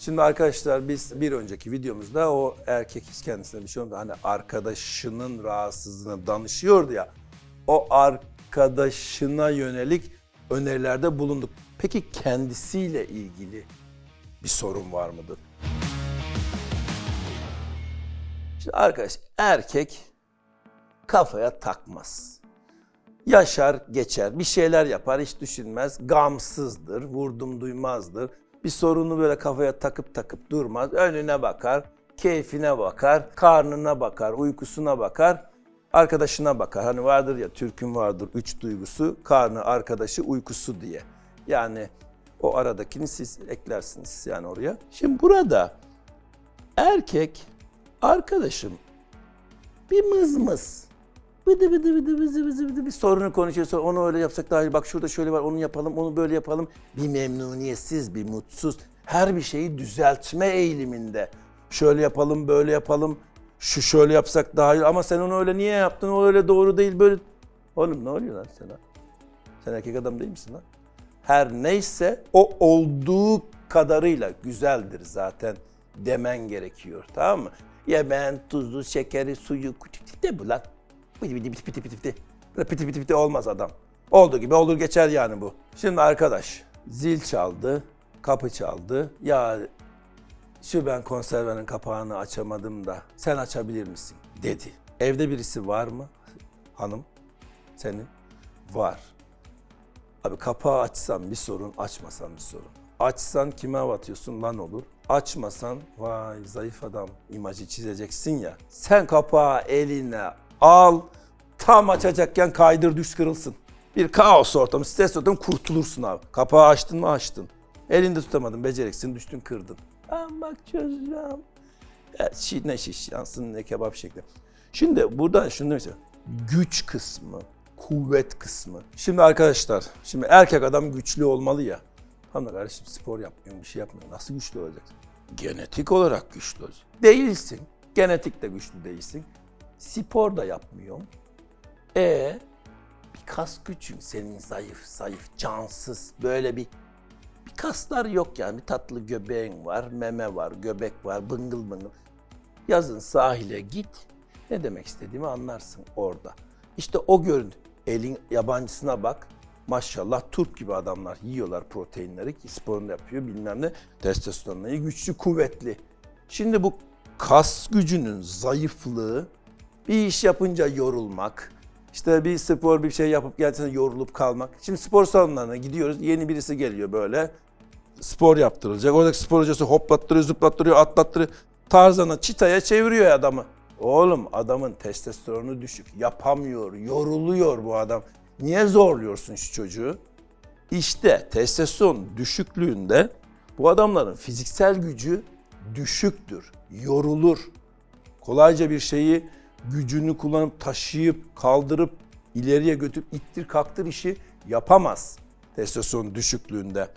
Şimdi arkadaşlar biz bir önceki videomuzda o erkek hiç kendisine bir şey olmadı. Hani arkadaşının rahatsızlığına danışıyordu ya. O arkadaşına yönelik önerilerde bulunduk. Peki kendisiyle ilgili bir sorun var mıdır? Şimdi arkadaş erkek kafaya takmaz. Yaşar geçer bir şeyler yapar hiç düşünmez gamsızdır vurdum duymazdır. Bir sorunu böyle kafaya takıp takıp durmaz önüne bakar keyfine bakar karnına bakar uykusuna bakar arkadaşına bakar. Hani vardır ya Türk'ün vardır üç duygusu karnı arkadaşı uykusu diye. Yani o aradakini siz eklersiniz yani oraya. Şimdi burada erkek arkadaşım bir mızmız. Bıdı bıdı bıdı bıdı bıdı bıdı bir sorunu konuşuyorsa onu öyle yapsak daha iyi. Bak şurada şöyle var onu yapalım onu böyle yapalım. Bir memnuniyetsiz bir mutsuz her bir şeyi düzeltme eğiliminde. Şöyle yapalım böyle yapalım şu şöyle yapsak daha iyi ama sen onu öyle niye yaptın o öyle doğru değil böyle. Oğlum ne oluyor lan sana? Sen erkek adam değil misin lan? Her neyse o olduğu kadarıyla güzeldir zaten demen gerekiyor tamam mı? Yemen, tuzu, şekeri, suyu, de bu lan. Piti piti piti piti piti piti. Böyle piti piti piti olmaz adam. Olduğu gibi olur geçer yani bu. Şimdi arkadaş zil çaldı, kapı çaldı. Ya şu ben konservenin kapağını açamadım da sen açabilir misin dedi. Evde birisi var mı hanım senin? Var. Abi kapağı açsan bir sorun, açmasan bir sorun. Açsan kime atıyorsun lan olur. Açmasan vay zayıf adam imajı çizeceksin ya. Sen kapağı eline al, tam açacakken kaydır düş kırılsın. Bir kaos ortamı, stres ortamı kurtulursun abi. Kapağı açtın mı açtın. Elinde tutamadın, becereksin, düştün kırdın. Ben bak çözeceğim. Ya, ne şiş yansın ne kebap şekli. Şimdi burada şunu demek. Güç kısmı, kuvvet kısmı. Şimdi arkadaşlar, şimdi erkek adam güçlü olmalı ya. Da kardeşim spor yapmıyor, bir şey yapmıyor. Nasıl güçlü olacaksın? Genetik olarak güçlü olacaksın. Değilsin. Genetik de güçlü değilsin. Spor da yapmıyorum. E bir kas gücün senin zayıf, zayıf, cansız böyle bir bir kaslar yok yani. Bir tatlı göbeğin var, meme var, göbek var, bıngıl bıngıl. Yazın sahile git. Ne demek istediğimi anlarsın orada. İşte o görüntü. Elin yabancısına bak. Maşallah turp gibi adamlar yiyorlar proteinleri sporunu yapıyor bilmem ne. Testosteronla iyi, güçlü, kuvvetli. Şimdi bu kas gücünün zayıflığı bir iş yapınca yorulmak, işte bir spor bir şey yapıp gerçekten yorulup kalmak. Şimdi spor salonlarına gidiyoruz. Yeni birisi geliyor böyle. Spor yaptırılacak. Oradaki spor hocası hoplattırıyor, zıplattırıyor, atlattırıyor. Tarzana, çitaya çeviriyor adamı. Oğlum adamın testosteronu düşük. Yapamıyor, yoruluyor bu adam. Niye zorluyorsun şu çocuğu? İşte testosteron düşüklüğünde bu adamların fiziksel gücü düşüktür. Yorulur. Kolayca bir şeyi gücünü kullanıp taşıyıp kaldırıp ileriye götürüp ittir kaktır işi yapamaz testosteron düşüklüğünde.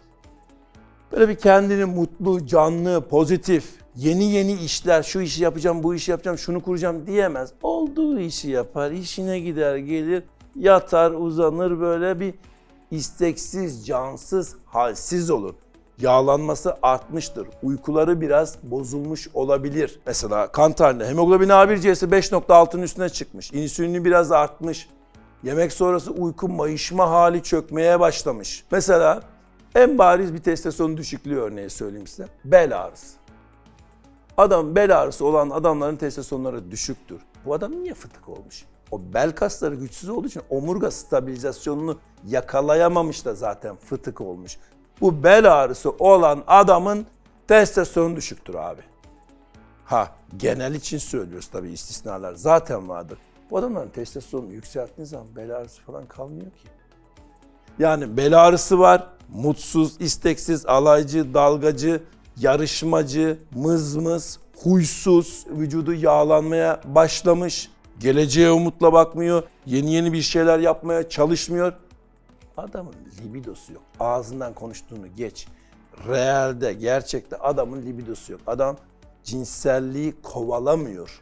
Böyle bir kendini mutlu, canlı, pozitif, yeni yeni işler, şu işi yapacağım, bu işi yapacağım, şunu kuracağım diyemez. Olduğu işi yapar, işine gider, gelir, yatar, uzanır böyle bir isteksiz, cansız, halsiz olur. Yağlanması artmıştır. Uykuları biraz bozulmuş olabilir. Mesela kan tahlili hemoglobin A1C'si 5.6'nın üstüne çıkmış. İnsülini biraz artmış. Yemek sonrası uyku mayışma hali çökmeye başlamış. Mesela en bariz bir testosteron düşüklüğü örneği söyleyeyim size. Bel ağrısı. Adam bel ağrısı olan adamların testosteronları düşüktür. Bu adam niye fıtık olmuş? O bel kasları güçsüz olduğu için omurga stabilizasyonunu yakalayamamış da zaten fıtık olmuş. Bu bel ağrısı olan adamın testosteronu düşüktür abi. Ha genel için söylüyoruz tabii istisnalar zaten vardır. Bu adamların testosteronu yükselttiğiniz zaman bel ağrısı falan kalmıyor ki. Yani bel ağrısı var, mutsuz, isteksiz, alaycı, dalgacı, yarışmacı, mızmız, huysuz, vücudu yağlanmaya başlamış, geleceğe umutla bakmıyor, yeni yeni bir şeyler yapmaya çalışmıyor. Adamın libidosu yok. Ağzından konuştuğunu geç. Realde, gerçekte adamın libidosu yok. Adam cinselliği kovalamıyor.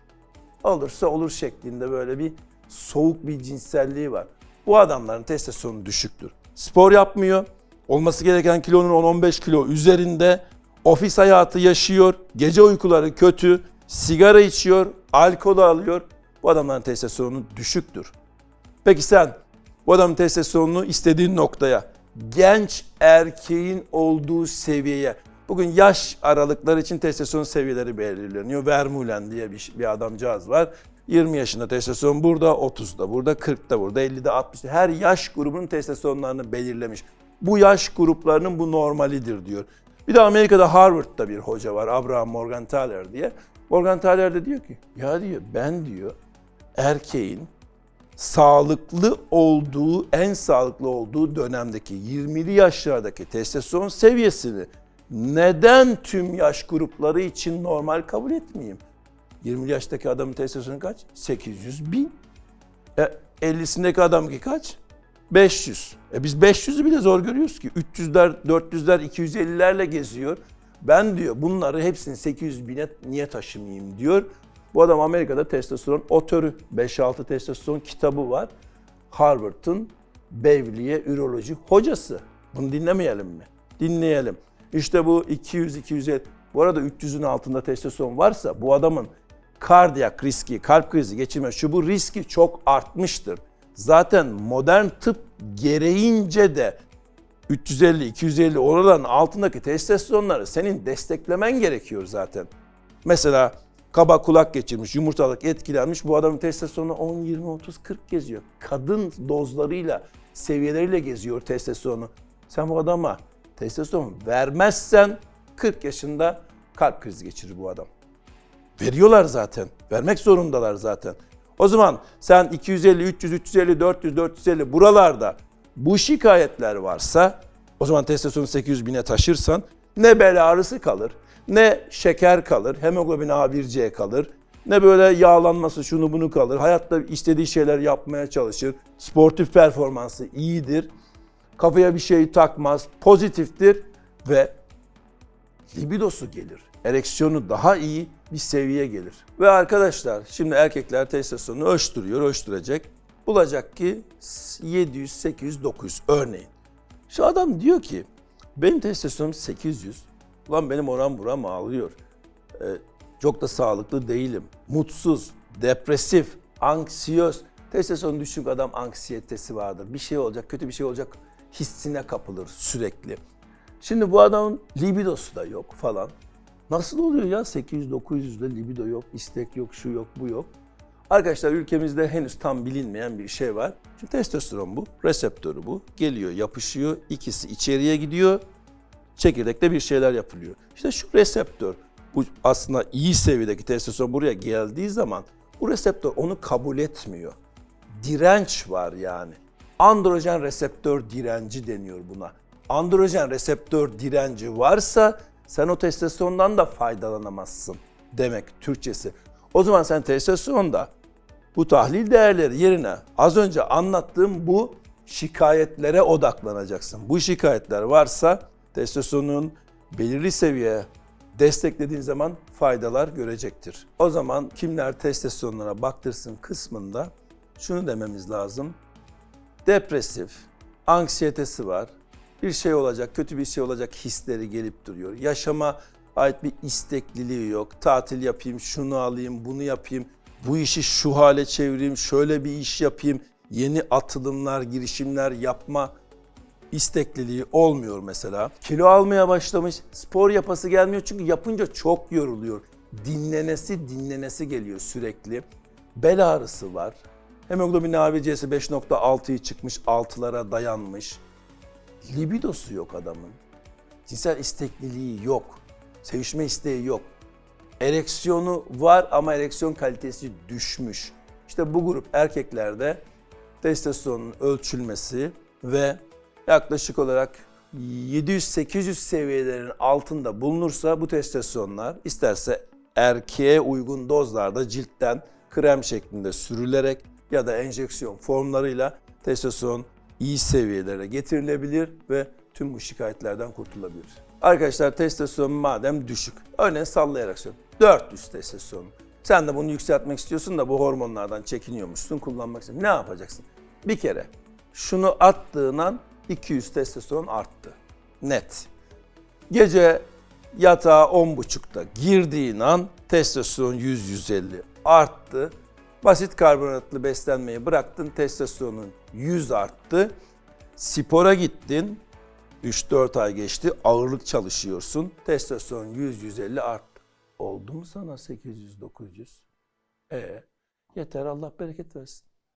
Olursa olur şeklinde böyle bir soğuk bir cinselliği var. Bu adamların testosteronu düşüktür. Spor yapmıyor. Olması gereken kilonun 10-15 kilo üzerinde. ofis hayatı yaşıyor, gece uykuları kötü, sigara içiyor, alkol alıyor. Bu adamların testosteronu düşüktür. Peki sen bu adamın testosteronunu istediğin noktaya, genç erkeğin olduğu seviyeye, bugün yaş aralıkları için testosteron seviyeleri belirleniyor. Vermulen diye bir, bir adamcağız var. 20 yaşında testosteron burada, 30'da burada, 40'da burada, 50'de, 60'da. Her yaş grubunun testosteronlarını belirlemiş. Bu yaş gruplarının bu normalidir diyor. Bir de Amerika'da Harvard'da bir hoca var Abraham Morgenthaler diye. Morgenthaler de diyor ki ya diyor ben diyor erkeğin sağlıklı olduğu, en sağlıklı olduğu dönemdeki 20'li yaşlardaki testosteron seviyesini neden tüm yaş grupları için normal kabul etmeyeyim? 20 yaştaki adamın testosteronu kaç? 800 bin. E, 50'sindeki adamki kaç? 500. E biz 500'ü bile zor görüyoruz ki. 300'ler, 400'ler, 250'lerle geziyor. Ben diyor bunları hepsini 800 bine niye taşımayayım diyor. Bu adam Amerika'da testosteron otörü. 5-6 testosteron kitabı var. Harvard'ın Beverly'e üroloji hocası. Bunu dinlemeyelim mi? Dinleyelim. İşte bu 200-250. Bu arada 300'ün altında testosteron varsa bu adamın kardiyak riski, kalp krizi geçirme şu bu riski çok artmıştır. Zaten modern tıp gereğince de 350-250 oraların altındaki testosteronları senin desteklemen gerekiyor zaten. Mesela kaba kulak geçirmiş, yumurtalık etkilenmiş bu adamın testosteronu 10, 20, 30, 40 geziyor. Kadın dozlarıyla, seviyeleriyle geziyor testosteronu. Sen bu adama testosteron vermezsen 40 yaşında kalp krizi geçirir bu adam. Veriyorlar zaten. Vermek zorundalar zaten. O zaman sen 250, 300, 350, 400, 450 buralarda bu şikayetler varsa o zaman testosteron 800 bine taşırsan ne bel ağrısı kalır, ne şeker kalır, hemoglobin A1C kalır, ne böyle yağlanması şunu bunu kalır. Hayatta istediği şeyler yapmaya çalışır. Sportif performansı iyidir. Kafaya bir şey takmaz, pozitiftir ve libidosu gelir. Ereksiyonu daha iyi bir seviye gelir. Ve arkadaşlar şimdi erkekler testosteronu ölçtürüyor, ölçtürecek. Bulacak ki 700, 800, 900 örneğin. Şu adam diyor ki benim testosteronum 800. Ulan benim oran buram ağlıyor. Ee, çok da sağlıklı değilim. Mutsuz, depresif, anksiyöz. Testosteron düşük adam anksiyetesi vardır. Bir şey olacak, kötü bir şey olacak hissine kapılır sürekli. Şimdi bu adamın libidosu da yok falan. Nasıl oluyor ya 800-900'de libido yok, istek yok, şu yok, bu yok. Arkadaşlar ülkemizde henüz tam bilinmeyen bir şey var. Şimdi testosteron bu, reseptörü bu. Geliyor, yapışıyor, ikisi içeriye gidiyor. Çekirdekte bir şeyler yapılıyor. İşte şu reseptör, bu aslında iyi seviyedeki testosteron buraya geldiği zaman bu reseptör onu kabul etmiyor. Direnç var yani. Androjen reseptör direnci deniyor buna. Androjen reseptör direnci varsa sen o testosterondan da faydalanamazsın demek Türkçesi. O zaman sen testosteronda bu tahlil değerleri yerine az önce anlattığım bu şikayetlere odaklanacaksın. Bu şikayetler varsa testosteronun belirli seviye desteklediğin zaman faydalar görecektir. O zaman kimler testosteronlara baktırsın kısmında şunu dememiz lazım. Depresif, anksiyetesi var, bir şey olacak, kötü bir şey olacak hisleri gelip duruyor. Yaşama ait bir istekliliği yok. Tatil yapayım, şunu alayım, bunu yapayım, bu işi şu hale çevireyim, şöyle bir iş yapayım. Yeni atılımlar, girişimler yapma istekliliği olmuyor mesela. Kilo almaya başlamış, spor yapası gelmiyor çünkü yapınca çok yoruluyor. Dinlenesi dinlenesi geliyor sürekli. Bel ağrısı var. Hemoglobin A1C'si 5.6'yı çıkmış, 6'lara dayanmış. Libidosu yok adamın. Cinsel istekliliği yok. Sevişme isteği yok. Ereksiyonu var ama ereksiyon kalitesi düşmüş. İşte bu grup erkeklerde testosteronun ölçülmesi ve yaklaşık olarak 700-800 seviyelerin altında bulunursa bu testosteronlar isterse erkeğe uygun dozlarda ciltten krem şeklinde sürülerek ya da enjeksiyon formlarıyla testosteron iyi seviyelere getirilebilir ve tüm bu şikayetlerden kurtulabilir. Arkadaşlar testosteron madem düşük, örneğin sallayarak söylüyorum. 400 testosteron. Sen de bunu yükseltmek istiyorsun da bu hormonlardan çekiniyormuşsun, kullanmak istiyorsun. Ne yapacaksın? Bir kere şunu attığın an 200 testosteron arttı. Net. Gece Yatağa 10.30'da girdiğin an testosteron 100-150 arttı. Basit karbonhidratlı beslenmeyi bıraktın, testosteronun 100 arttı. Spora gittin, 3-4 ay geçti, ağırlık çalışıyorsun. Testosteron 100-150 arttı. Oldu mu sana 800-900? E yeter Allah bereket versin.